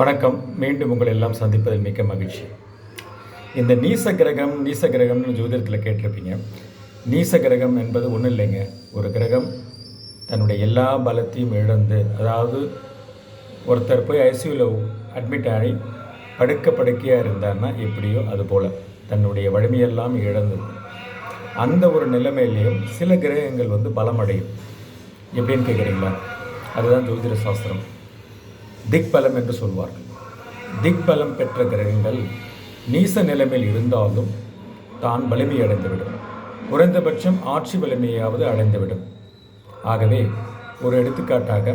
வணக்கம். மீண்டும் உங்களை எல்லாம் சந்திப்பதில் மிக்க மகிழ்ச்சி. இந்த நீச கிரகம் நீச கிரகம்னு ஜோதிடத்தில் கேட்டிருப்பீங்க. நீச கிரகம் என்பது ஒன்றும் இல்லைங்க. ஒரு கிரகம் தன்னுடைய எல்லா பலத்தையும் இழந்து அதாவது ஒருத்தர் போய் ஐசியூவில் அட்மிட் ஆகி படுக்க படுக்கையாக இருந்தார்னா எப்படியோ அது போல் தன்னுடைய வலிமையெல்லாம் இழந்தது அந்த ஒரு நிலைமையிலையும் சில கிரகங்கள் வந்து பலமடையும். எப்படின்னு கேட்குறீங்களா அதுதான் ஜோதிட சாஸ்திரம். திக்பலம் என்று சொல்வார்கள். திக்பலம் பெற்ற கிரகங்கள் நீச நிலைமையில் இருந்தாலும் தான் வலிமை அடைந்துவிடும். குறைந்தபட்சம் ஆட்சி வலிமையாவது அடைந்துவிடும். ஆகவே ஒரு எடுத்துக்காட்டாக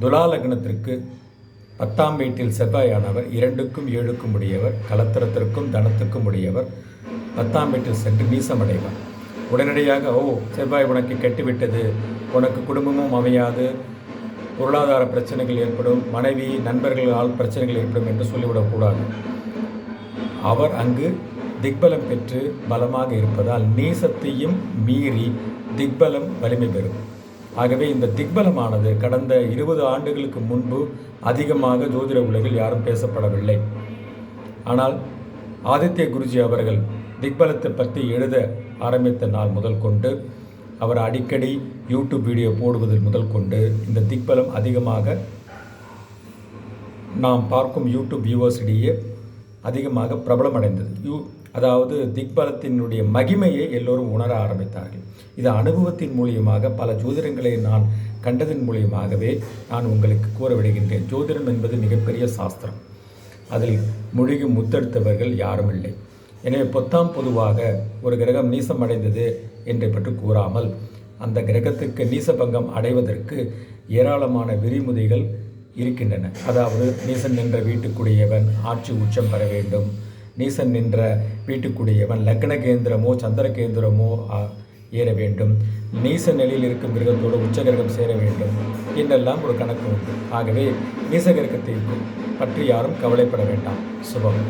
துலா லக்னத்திற்கு பத்தாம் வீட்டில் செவ்வாயானவர் இரண்டுக்கும் ஏழுக்கும் உடையவர் கலத்திரத்திற்கும் தனத்துக்கும் உடையவர் பத்தாம் வீட்டில் சென்று நீசமடைவார். உடனடியாக ஓ செவ்வாய் உனக்கு கெட்டுவிட்டது. உனக்கு குடும்பமும் அமையாது. பொருளாதார பிரச்சனைகள் ஏற்படும் மனைவி நண்பர்களால் பிரச்சனைகள் ஏற்படும் என்று சொல்லிவிடக்கூடாது. அவர் அங்கு திக்பலம் பெற்று பலமாக இருப்பதால் நீசத்தையும் மீறி திக்பலம் வலிமை பெறும். ஆகவே இந்த திக்பலமானது கடந்த இருபது ஆண்டுகளுக்கு முன்பு அதிகமாக ஜோதிட உலகில் யாரும் பேசப்படவில்லை. ஆனால் ஆதித்ய குருஜி அவர்கள் திக்பலத்தை பற்றி எழுத ஆரம்பித்த நாள் முதல் கொண்டு அவர் அடிக்கடி யூடியூப் வீடியோ போடுவதில் முதல் கொண்டு இந்த திக்பலம் அதிகமாக நாம் பார்க்கும் யூடியூப் வியூவர்ஸிடையே அதிகமாக பிரபலமடைந்தது. யூ அதாவது திக்பலத்தினுடைய மகிமையை எல்லோரும் உணர ஆரம்பித்தார்கள். இது அனுபவத்தின் மூலியமாக பல ஜோதிடங்களை நான் கண்டதன் மூலியமாகவே நான் உங்களுக்கு கூற விடுகின்றேன். ஜோதிடம் என்பது மிகப்பெரிய சாஸ்திரம். அதில் மூழ்கி முத்தெடுத்தவர்கள் யாரும் இல்லை. எனவே பொத்தாம் பொதுவாக ஒரு கிரகம் நீசம் அடைந்தது என்று பற்றி கூறாமல் அந்த கிரகத்துக்கு நீசபங்கம் அடைவதற்கு ஏராளமான விரிமுதைகள் இருக்கின்றன. அதாவது நீசன் நின்ற வீட்டுக்குடியவன் ஆட்சி உச்சம் பெற வேண்டும். நீசன் நின்ற வீட்டுக்குடியவன் லக்ன கேந்திரமோ சந்திர கேந்திரமோ ஏற வேண்டும். நீச நிலையில் இருக்கும் கிரகத்தோடு உச்ச கிரகம் சேர வேண்டும். என்றெல்லாம் ஒரு கணக்கு உண்டு. ஆகவே நீச கிரகத்தை பற்றி யாரும் கவலைப்பட வேண்டாம். சுபம்.